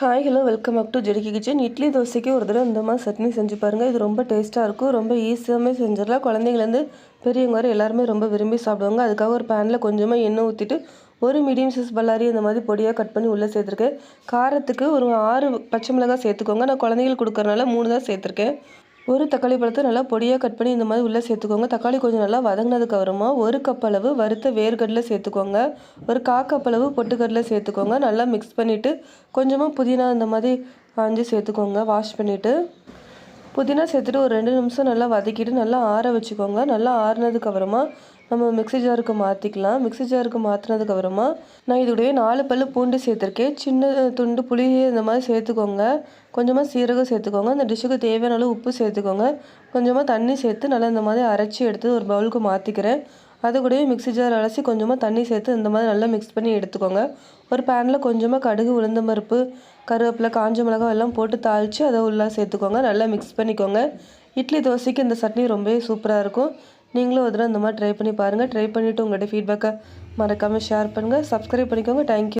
Hi hello welcome up to ஜெடிக்கி kitchen idli தோசைக்கு ஒரு தடவை இந்த மாதிரி சட்னி செஞ்சு பாருங்கள் இது ரொம்ப டேஸ்ட்டாக இருக்கும். ரொம்ப ஈஸியாகவே செஞ்சிடலாம். குழந்தைங்கலேருந்து பெரியவங்க வரை எல்லாருமே ரொம்ப விரும்பி சாப்பிடுவாங்க. அதுக்காக ஒரு பேனில் கொஞ்சமாக எண்ணெய் ஊற்றிட்டு ஒரு மீடியம் சைஸ் பல்லாரி இந்த மாதிரி பொடியாக கட் பண்ணி உள்ளே சேர்த்துருக்கேன். காரத்துக்கு ஒரு ஆறு பச்சை மிளகாய் சேர்த்துக்கோங்க. நான் குழந்தைங்களுக்கு கொடுக்குறதுனால மூணு தான் சேர்த்துருக்கேன். ஒரு தக்காளி பழத்தை நல்லா பொடியாக கட் பண்ணி இந்த மாதிரி உள்ளே சேர்த்துக்கோங்க. தக்காளி கொஞ்சம் நல்லா வதங்கினதுக்கு அப்புறமா ஒரு கப் அளவு வறுத்த வேர்க்கடலை சேர்த்துக்கோங்க. ஒரு கா கப் அளவு பொட்டுக்கடலை சேர்த்துக்கோங்க. நல்லா மிக்ஸ் பண்ணிவிட்டு கொஞ்சமாக புதினா இந்த மாதிரி ஆஞ்சு சேர்த்துக்கோங்க. வாஷ் பண்ணிவிட்டு புதினா சேர்த்துட்டு ஒரு ரெண்டு நிமிஷம் நல்லா வதக்கிட்டு நல்லா ஆற வச்சுக்கோங்க. நல்லா ஆறுனதுக்கு அப்புறமா நம்ம மிக்ஸி ஜாருக்கு மாற்றிக்கலாம் மிக்ஸி ஜாருக்கு மாற்றினதுக்கு அப்புறமா நான் இதோடய நாலு பல்லு பூண்டு சேர்த்துருக்கேன். சின்ன துண்டு புளி இந்த மாதிரி சேர்த்துக்கோங்க. கொஞ்சமாக சீரகம் சேர்த்துக்கோங்க. அந்த டிஷ்ஷுக்கு தேவையான அளவு உப்பு சேர்த்துக்கோங்க. கொஞ்சமாக தண்ணி சேர்த்து நல்லா இந்த மாதிரி அரைச்சி எடுத்து ஒரு பவுலுக்கு மாற்றிக்கிறேன் அது கூடவே மிக்ஸி ஜார் அலசி கொஞ்சமாக தண்ணி சேர்த்து இந்த மாதிரி நல்லா மிக்ஸ் பண்ணி எடுத்துக்கோங்க. ஒரு பேனில் கொஞ்சமாக கடுகு உளுந்தம் பருப்பு கருவேப்பிலை காஞ்ச மிளகாய் எல்லாம் போட்டு தாளித்து அதை உள்ளே சேர்த்துக்கோங்க. நல்லா மிக்ஸ் பண்ணிக்கோங்க. இட்லி தோசைக்கு இந்த சட்னி ரொம்பவே சூப்பராக இருக்கும். நீங்களும் ஒரு தடவை இந்த மாதிரி ட்ரை பண்ணி பாருங்கள் ட்ரை பண்ணிவிட்டு உங்கள்கிட்ட ஃபீட்பேக்கை மறக்காமல் ஷேர் பண்ணுங்கள் சப்ஸ்கிரைப் பண்ணிக்கோங்க. தேங்க்யூ